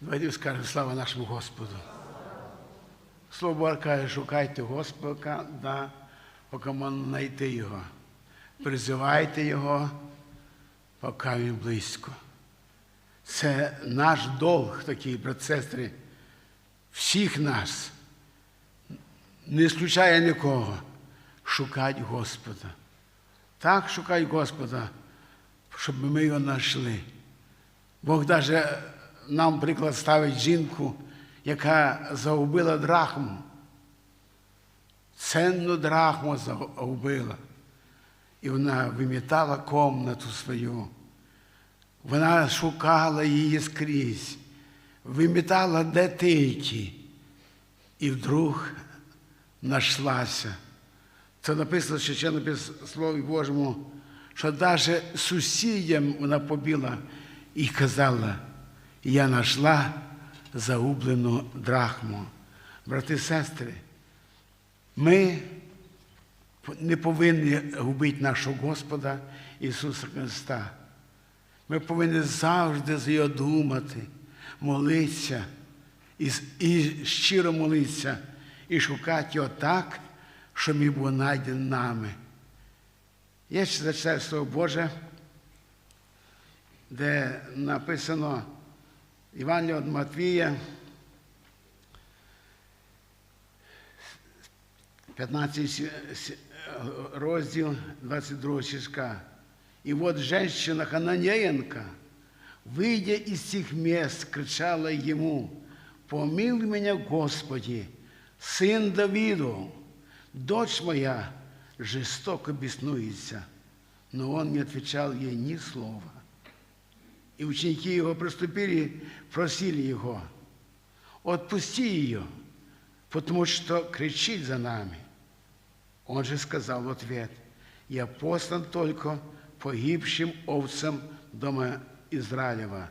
Давайте скажемо слава нашому Господу. Слово каже, шукайте Господа, да, поки можна знайти Його. Призивайте Його, поки Він близько. Це наш долг такий, брат сестри, всіх нас, не исключає нікого, шукати Господа. Так шукай Господа, щоб ми його знайшли. Бог навіть нам приклад ставить жінку, яка загубила драхму. Ценну драхму загубила. І вона вимітала комнату свою. Вона шукала її скрізь, вимітала де тільки. І вдруг знайшлася. Це написано, що ще написано Слові Божому, що навіть сусідям вона побіла і казала, я знайшла загублену драхму. Брати і сестри, ми не повинні губити нашого Господа Ісуса Христа. Ми повинні завжди за його думати, молитися і, і щиро молитися, і шукати його так, щоб він був знайдений нами. Я ще Слово Боже, де написано Іван від Матвія, 15 розділ 22 стишка. И вот женщина Хананеенко, выйдя из сих мест, кричала ему, «Помилуй меня, Господи, сын Давиду, дочь моя жестоко беснуется». Но он не отвечал ей ни слова. И ученики его приступили, просили его, «Отпусти ее, потому что кричит за нами». Он же сказал в ответ, «Я послан только погибшим овцам дома Израилева».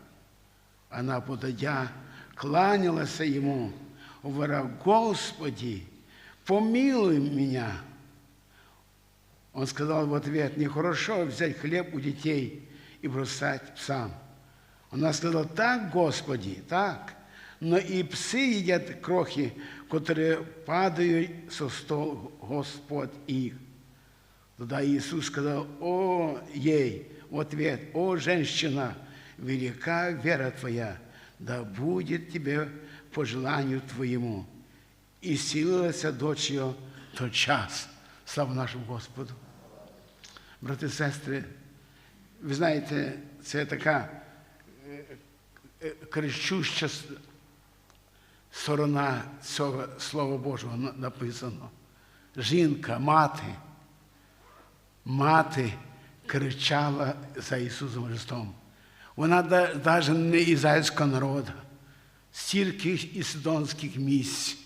Она, подойдя, кланялась ему, говоря, «Господи, помилуй меня». Он сказал в ответ, «Нехорошо взять хлеб у детей и бросать псам». Она сказала, «Так, Господи, так, но и псы едят крохи, которые падают со стол Господь их». Тогда Иисус сказал, о ей, в ответ, о женщина, велика вера твоя, да будет тебе по желанию твоему. І сілилася дочь його тот час. Слава нашому Господу. Брати і сестри, ви знаєте, це така кричуща сторона цього Слова Божого написано. Жінка, мати мати кричала за Ісусом Христом. Вона навіть не ізраїльського народу, стільки і місць,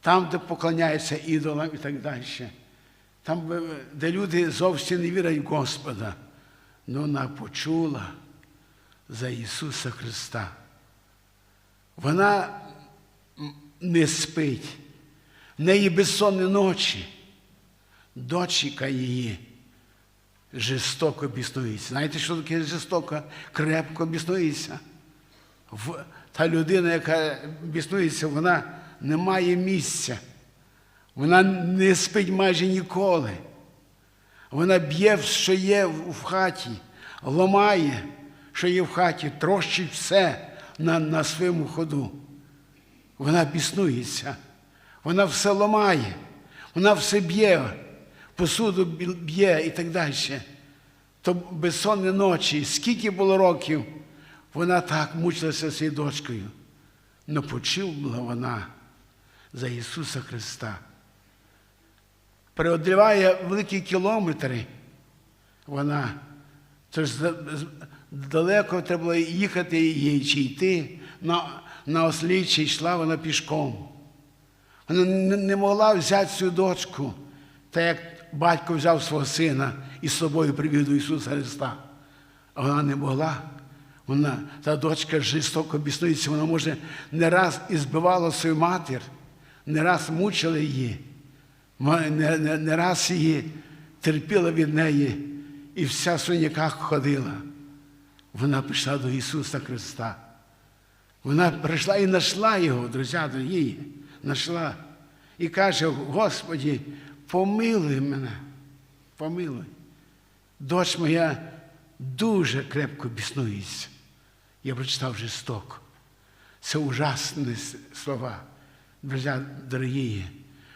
там, де поклоняються ідолам і так далі, там, де люди зовсім не вірять в Господа, але вона почула за Ісуса Христа. Вона не спить, в неї безсонні ночі, дочка її жорстоко біснується. Знаєте, що таке жорстоко? Крепко біснується. Та людина, яка біснується, вона не має місця. Вона не спить майже ніколи. Вона б'є, що є в хаті, ламає, що є в хаті, трощить все на, на своєму ходу. Вона біснується, вона все ламає, вона все б'є посуду б'є і так далі. То безсонні ночі, скільки було років, вона так мучилася своєю дочкою. Но почула вона за Ісуса Христа. Преодоліває великі кілометри, вона, тож далеко треба було їхати їй чи йти, на, на ослі чи йшла вона пішком. Вона не могла взяти свою дочку, так як батько взяв свого сина і з собою привів до Ісуса Христа. А вона не могла. Вона, та дочка жорстоко біснується, вона, може, не раз і збивала свою матір, не раз мучила її, не, не, не раз її терпіла від неї і вся в синяках ходила. Вона прийшла до Ісуса Христа. Вона прийшла і знайшла його, друзі дорогі, знайшла. І каже, Господі, помилуй мене, помилуй. Дочь моя дуже крепко біснується. Я прочитав жорстоко. Це ужасні слова, друзі дорогі.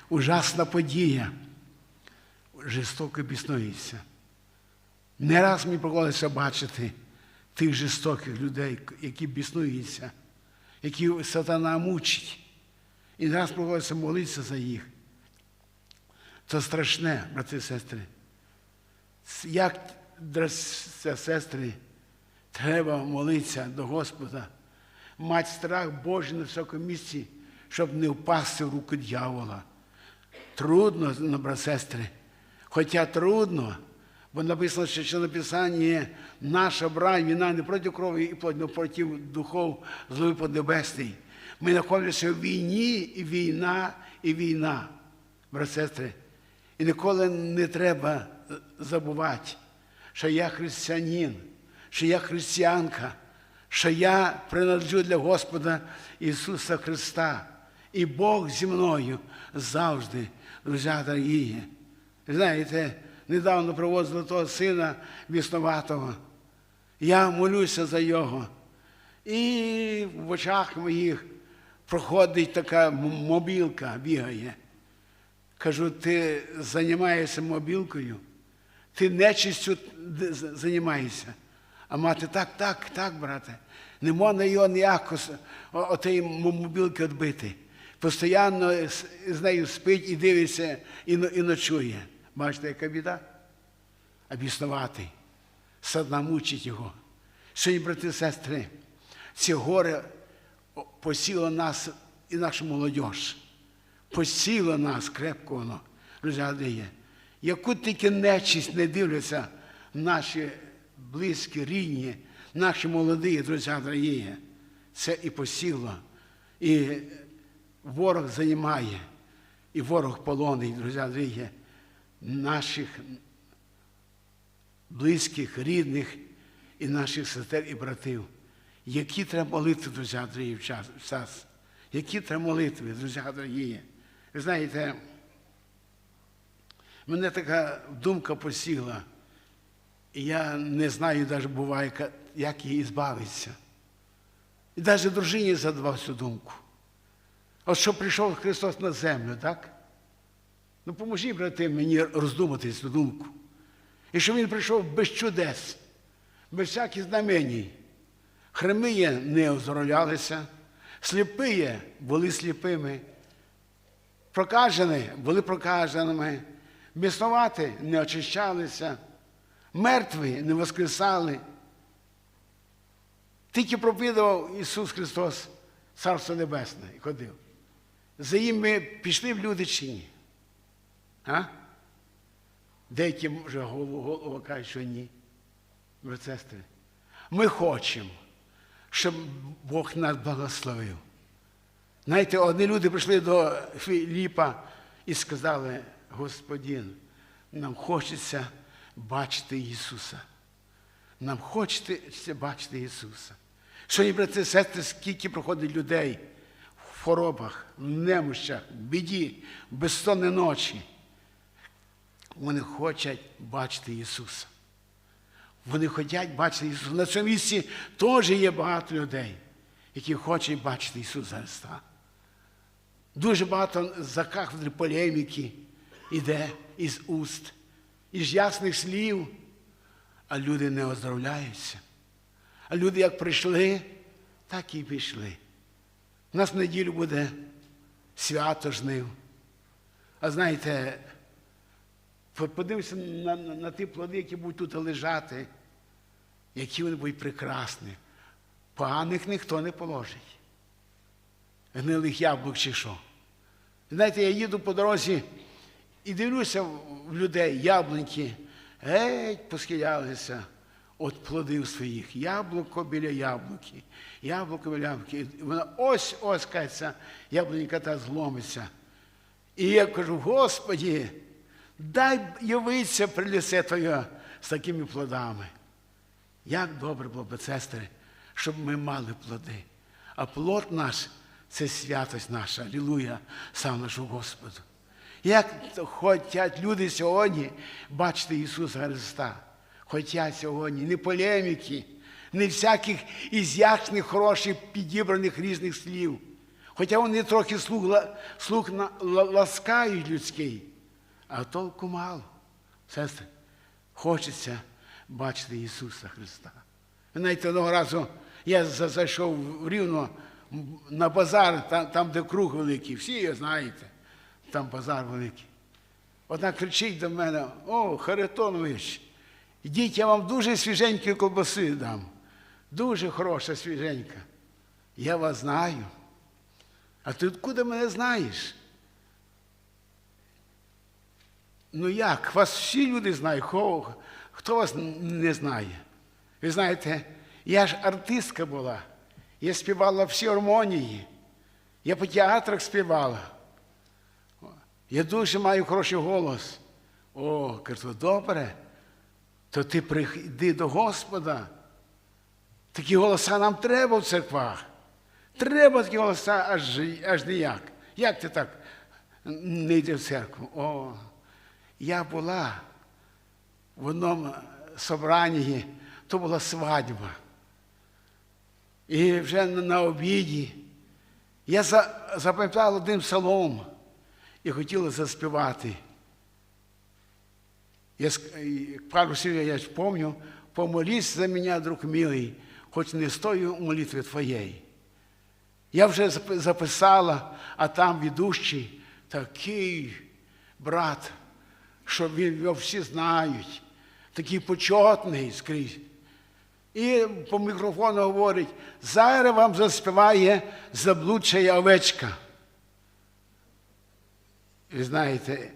Ужасна подія. Жорстоко біснується. Не раз мені приходилося бачити тих жорстоких людей, які біснуються, які сатана мучить. І не раз приходиться молитися за їх. Це страшне, брати і сестри. Як, сестри, треба молитися до Господа, мати страх Божий на всякому місці, щоб не впасти в руку дьявола. Трудно, ну, брат, сестри. Хоча трудно, бо написано, що що написання наша брань, війна не проти крові і плоті, але проти духов злої поднебесний. Ми знаходимося в війні, і війна, і війна, брат, сестри. І ніколи не треба забувати, що я християнин, що я християнка, що я принадлежу для Господа Ісуса Христа. І Бог зі мною завжди, друзі дорогі. Знаєте, недавно привозили того сина віснуватого. Я молюся за його. І в очах моїх проходить така мобілка, бігає. Кажу, ти займаєшся мобілкою, ти нечистю займаєшся. А мати, так, так, так, брате. Не можна його о- отої мобілки відбити. Постоянно з нею спить і дивиться, і ночує. Бачите, яка біда? А біснуватий. Садна мучить його. Сьогодні, брати і сестри, це горе посіло нас і нашу молодь. Посіло нас крепко воно, розглядає. Яку тільки нечисть не дивляться наші близькі, рідні, наші молоді, друзі дорогі. Це і посіло. І ворог займає, і ворог полонить, друзі дорогі, наших близьких, рідних і наших сестер і братів. Які треба молитви, друзі дорогі, в час. Які треба молитви, друзі дорогі? Ви знаєте, мене така думка посіла, і я не знаю, навіть буває, як її збавитися. І навіть дружині задавав цю думку. От що прийшов Христос на землю, так? Ну, поможіть, брати, мені роздумати цю думку. І що Він прийшов без чудес, без всяких знаменій. Хремиє не оздоровлялися, сліпиє були сліпими, прокажені були прокаженими, біснувати не очищалися, мертві не воскресали. Тільки проповідував Ісус Христос Царство Небесне і ходив. За їм ми пішли в люди чи ні? А? Деякі вже голову, голову кажуть, що ні. Сестри, ми хочемо, щоб Бог нас благословив. Знаєте, одні люди прийшли до Філіпа і сказали, Господин, нам хочеться бачити Ісуса. Нам хочеться бачити Ісуса. Сьогодні, брати і сестри, скільки проходить людей в хворобах, в немощах, в біді, безсонні ночі. Вони хочуть бачити Ісуса. Вони хочуть бачити Ісуса. На цьому місці теж є багато людей, які хочуть бачити Ісуса Христа. Дуже багато за полеміки йде із уст, із ясних слів, а люди не оздоровляються. А люди як прийшли, так і пішли. У нас в неділю буде свято жнив. А знаєте, подивимося на, на, на ті плоди, які будуть тут лежати, які вони будуть прекрасні. Поганих ніхто не положить. Гнилих яблук чи що. Знаєте, я їду по дорозі і дивлюся в людей, яблуньки, геть посхилялися від плодів своїх. Яблуко біля яблуки, яблуко біля яблуки. І Вона ось ось кається, яблунька та зломиться. І я кажу, Господі, дай явитися при лице Твоє з такими плодами. Як добре було б, сестри, щоб ми мали плоди. а плод наш це святость наша. Алілуя, слава нашому Господу. Як хочуть люди сьогодні бачити Ісуса Христа? Хотять сьогодні не полеміки, не всяких ізящних, хороших, підібраних різних слів. Хоча вони трохи слух, слух ласкають людський, а толку мало. Сестри, хочеться бачити Ісуса Христа. Знаєте, одного разу я зайшов Рівно на базар, там, там, де круг великий, всі його знаєте, там базар великий. Одна кричить до мене: О, Харитонович, йдіть, я вам дуже свіженькі колбаси дам. Дуже хороша свіженька. Я вас знаю. А ти откуда мене знаєш? Ну як? Вас всі люди знають, хто, хто вас не знає? Ви знаєте, я ж артистка була. Я співала всі гармонії. Я по театрах співала. Я дуже маю хороший голос. О, кажу, добре, то ти прийди до Господа. Такі голоса нам треба в церквах. Треба такі голоса аж, аж ніяк. Як ти так не йди в церкву? О, я була в одному собранні, то була свадьба. І вже на- обіді я за- запам'ятала один псалом і хотіла заспівати. Я пару слів я ж помню, помолись за мене, друг милий, хоч не стою у молитві твоєї. Я вже записала, а там ведущий такий брат, що його всі знають, такий почетний скрізь. І по мікрофону говорить, зараз вам заспіває заблудшая овечка. Ви знаєте,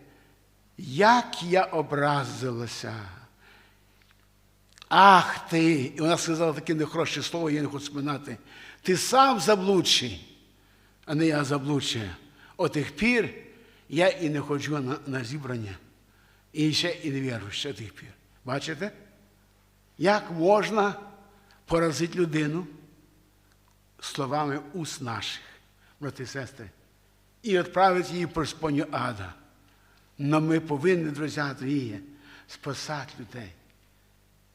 як я образилася. Ах ти! І вона сказала таке нехороше слово, я не хочу споминати. Ти сам заблудший, а не я заблудшая. От тих пір я і не ходжу на, на зібрання. І ще і не вірю, ще тих пір. Бачите? Як можна поразити людину словами уст наших, брати і сестри, і відправити її по споню ада. Но ми повинні, друзі дорогі, спасати людей.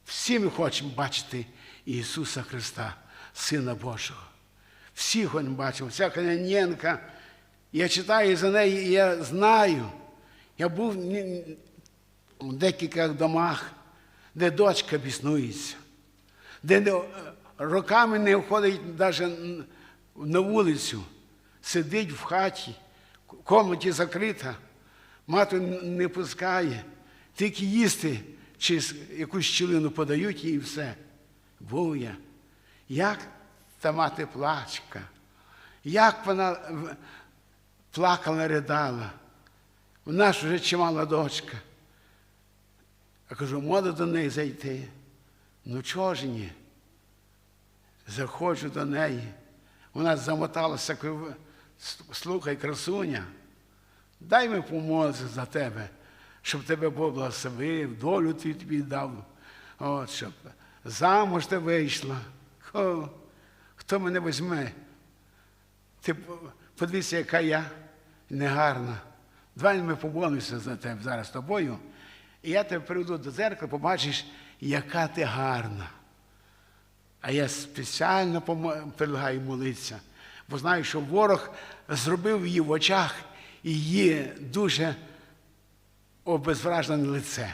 Всі ми хочемо бачити Ісуса Христа, Сина Божого. Всі хочемо бачимо. Вся Каняненка. Я читаю за неї, і я знаю. Я був в декількох домах, де дочка біснується, де роками не входить навіть на вулицю, сидить в хаті, в комнаті закрита, мати не пускає, тільки їсти чи якусь щілину подають їй і все. Був я. Як та мати плачка, як вона плакала, ридала. Вона ж вже чимала дочка. Я кажу, можна до неї зайти. Ну чого ж ні? Заходжу до неї. Вона замоталася, слухай, красуня, дай ми помолимося за тебе, щоб тебе Бог благословив, долю тобі дав, от, щоб замуж ти вийшла. Хо, хто мене візьме? Ти по- подивися, яка я негарна. Давай ми помолимося за тебе зараз з тобою. І я тебе приведу до зеркала, побачиш, яка ти гарна. А я спеціально предлагаю молитися, бо знаю, що ворог зробив її в очах і її дуже обезвражене лице.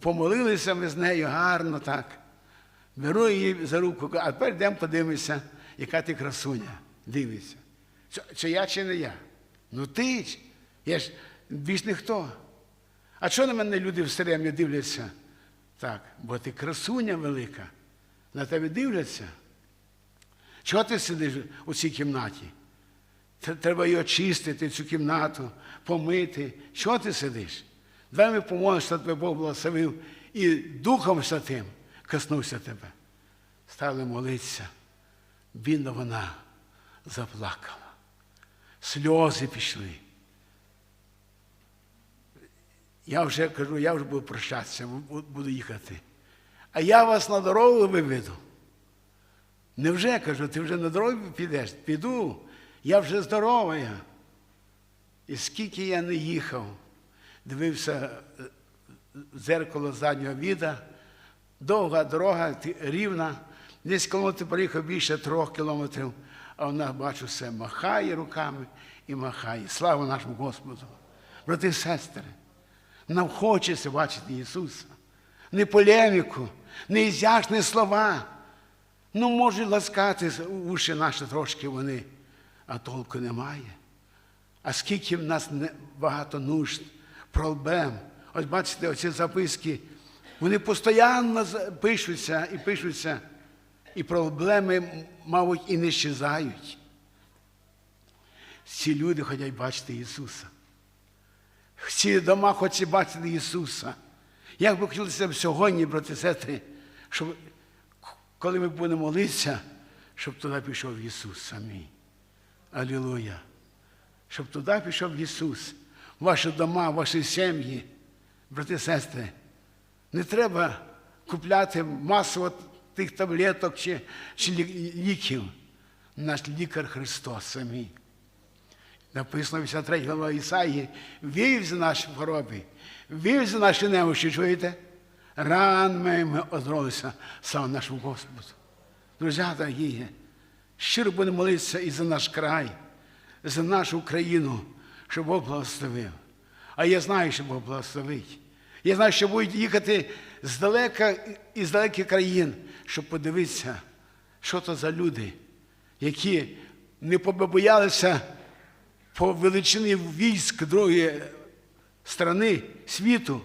Помолилися ми з нею гарно так. Беру її за руку, а тепер йдемо подивимося, яка ти красуня. Дивися. Чи я, чи не я? Ну ти ж, я ж більш ніхто. А чого на мене люди все время дивляться? Так, бо ти красуня велика. На тебе дивляться. Чого ти сидиш у цій кімнаті? Треба її очистити, цю кімнату, помити. Чого ти сидиш? Давай ми помолимося, щоб тебе Бог благословив і Духом Святим коснувся тебе. Стали молитися. Бідна вона заплакала. Сльози пішли. Я вже кажу, я вже буду прощатися, буду їхати. А я вас на дорогу виведу. Невже кажу, ти вже на дорогу підеш? Піду, я вже здорова. І скільки я не їхав, дивився е, в дзеркало заднього віда, довга дорога, рівна, десь кілометр проїхав більше трьох кілометрів, а вона, бачу, все махає руками і махає. Слава нашому Господу. Брати і сестри, нам хочеться бачити Ісуса. Не полеміку, не ізящні слова. Ну, можуть ласкати уші наші трошки вони, а толку немає. А скільки в нас багато нужд, проблем. Ось бачите, оці записки, вони постійно пишуться і пишуться, і проблеми, мабуть, і не щезають. Ці люди хочуть бачити Ісуса. Ці дома хочуть бачити Ісуса. Як би хотілося б сьогодні, брати сестри, щоб коли ми будемо молитися, щоб туди пішов Ісус самий. Алілуя. Щоб туди пішов Ісус, ваші дома, ваші сім'ї, брати сестри. Не треба купляти масово тих таблеток чи, чи ліків. Наш лікар Христос самий. Написано 53 глава Ісаї, вів за наші хвороби, вів за наші немощі, чуєте? Ранами ми оздоровилися, слава нашому Господу. Друзі дорогі, щиро будемо молитися і за наш край, за нашу країну, щоб Бог благословив. А я знаю, що Бог благословить. Я знаю, що будуть їхати здалека із далеких країн, щоб подивитися, що то за люди, які не побоялися по величині військ другої страни світу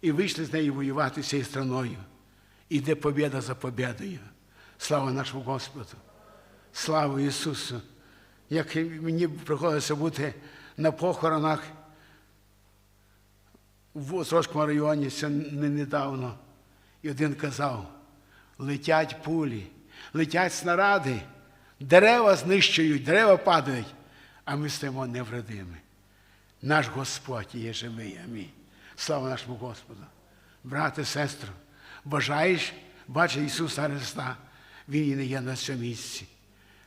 і вийшли з нею воювати цією страною. Іде побіда за побідою. Слава нашому Господу! Слава Ісусу! Як мені приходилося бути на похоронах в Острозькому районі, це не недавно. І один казав: летять пулі, летять снаряди, дерева знищують, дерева падають, а ми стоїмо невредими. Наш Господь є живий. Амінь. Слава нашому Господу. Брате, сестро, бажаєш бачити Ісуса Христа, Він і не є на цьому місці.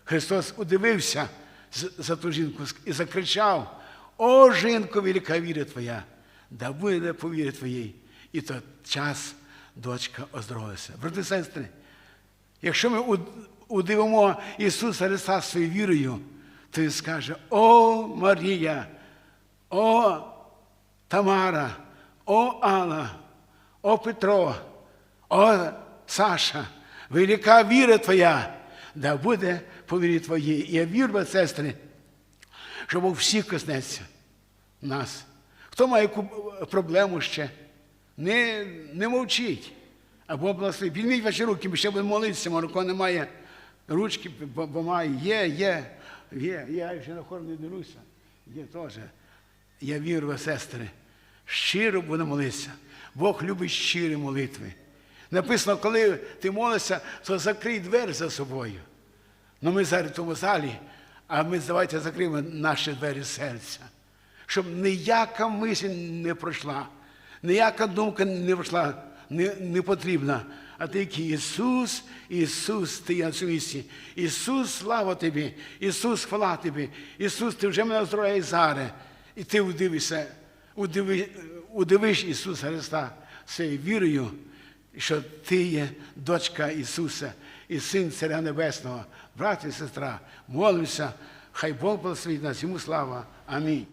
Христос удивився за ту жінку і закричав: О, жінко, велика віра твоя, да буде по вірі твоїй. І тот час дочка оздоровилася. Брати сестри, якщо ми удивимо Ісуса Христа своєю вірою, Він скаже: О Марія, о Тамара, о Алла, о Петро, о Саша, велика віра твоя, да буде по вірі твоїй. Я вірю, сестри, що Бог всіх коснеться нас. Хто має яку проблему ще, не, не мовчіть. Або благословить. Підніміть ваші руки, ми ще будемо молитися, кого немає ручки, бо, бо має. Є, є, є. Я ще на хор не дивлюся. Є теж. Я вірю, ви, сестри, щиро будемо молитися. Бог любить щирі молитви. Написано, коли ти молишся, то закрий двері за собою. Ну ми зараз в тому залі, а ми давайте закриємо наші двері серця, щоб ніяка мисль не пройшла, ніяка думка не пройшла, не, не потрібна. А тільки Ісус, Ісус, ти є на. Ісус, слава тобі, Ісус, хвала тобі, Ісус, ти вже мене оздоровляєш зараз. І ти удивишся, удиви, удивиш Ісуса Христа своєю вірою, що ти є дочка Ісуса і син Царя Небесного. Брат і сестра, молимося, хай Бог благословить нас, йому слава. Амінь.